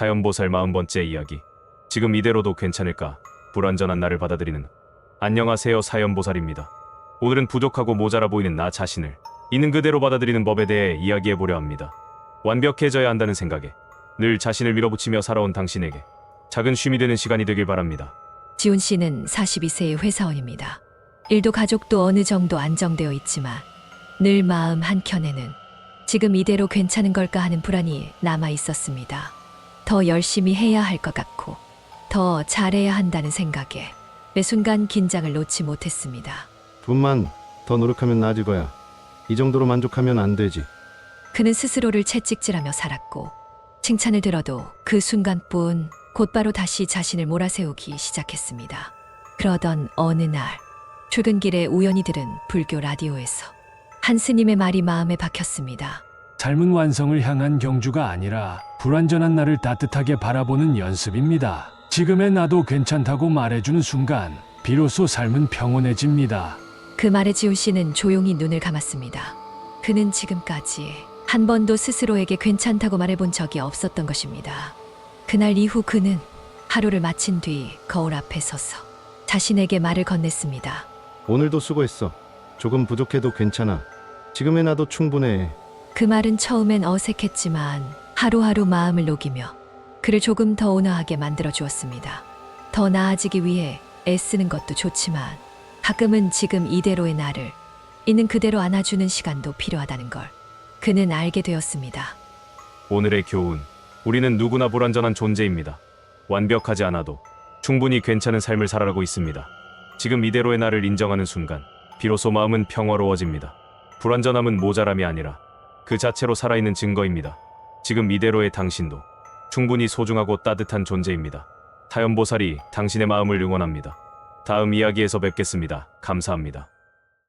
타연보살 40번째 이야기. 지금 이대로도 괜찮을까? 불완전한 나를 받아들이는. 안녕하세요, 사연보살입니다. 오늘은 부족하고 모자라 보이는 나 자신을 있는 그대로 받아들이는 법에 대해 이야기해 보려 합니다. 완벽해져야 한다는 생각에 늘 자신을 밀어붙이며 살아온 당신에게 작은 쉼이 되는 시간이 되길 바랍니다. 지훈 씨는 42세의 회사원입니다. 일도 가족도 어느 정도 안정되어 있지만 늘 마음 한켠에는 지금 이대로 괜찮은 걸까 하는 불안이 남아 있었습니다. 더 열심히 해야 할 것 같고 더 잘해야 한다는 생각에 매 순간 긴장을 놓지 못했습니다. 분만 더 노력하면 나아질 거야. 이 정도로 만족하면 안 되지. 그는 스스로를 채찍질하며 살았고 칭찬을 들어도 그 순간뿐 곧바로 다시 자신을 몰아세우기 시작했습니다. 그러던 어느 날 출근길에 우연히 들은 불교 라디오에서 한 스님의 말이 마음에 박혔습니다. 삶은 완성을 향한 경주가 아니라 불완전한 나를 따뜻하게 바라보는 연습입니다. 지금의 나도 괜찮다고 말해주는 순간 비로소 삶은 평온해집니다. 그 말에 지훈 씨는 조용히 눈을 감았습니다. 그는 지금까지 한 번도 스스로에게 괜찮다고 말해본 적이 없었던 것입니다. 그날 이후 그는 하루를 마친 뒤 거울 앞에 서서 자신에게 말을 건넸습니다. 오늘도 수고했어. 조금 부족해도 괜찮아. 지금의 나도 충분해. 그 말은 처음엔 어색했지만 하루하루 마음을 녹이며 그를 조금 더 온화하게 만들어 주었습니다. 더 나아지기 위해 애쓰는 것도 좋지만 가끔은 지금 이대로의 나를 있는 그대로 안아주는 시간도 필요하다는 걸 그는 알게 되었습니다. 오늘의 교훈. 우리는 누구나 불완전한 존재입니다. 완벽하지 않아도 충분히 괜찮은 삶을 살아가고 있습니다. 지금 이대로의 나를 인정하는 순간 비로소 마음은 평화로워집니다. 불완전함은 모자람이 아니라 그 자체로 살아있는 증거입니다. 지금 이대로의 당신도 충분히 소중하고 따뜻한 존재입니다. 타연보살이 당신의 마음을 응원합니다. 다음 이야기에서 뵙겠습니다. 감사합니다.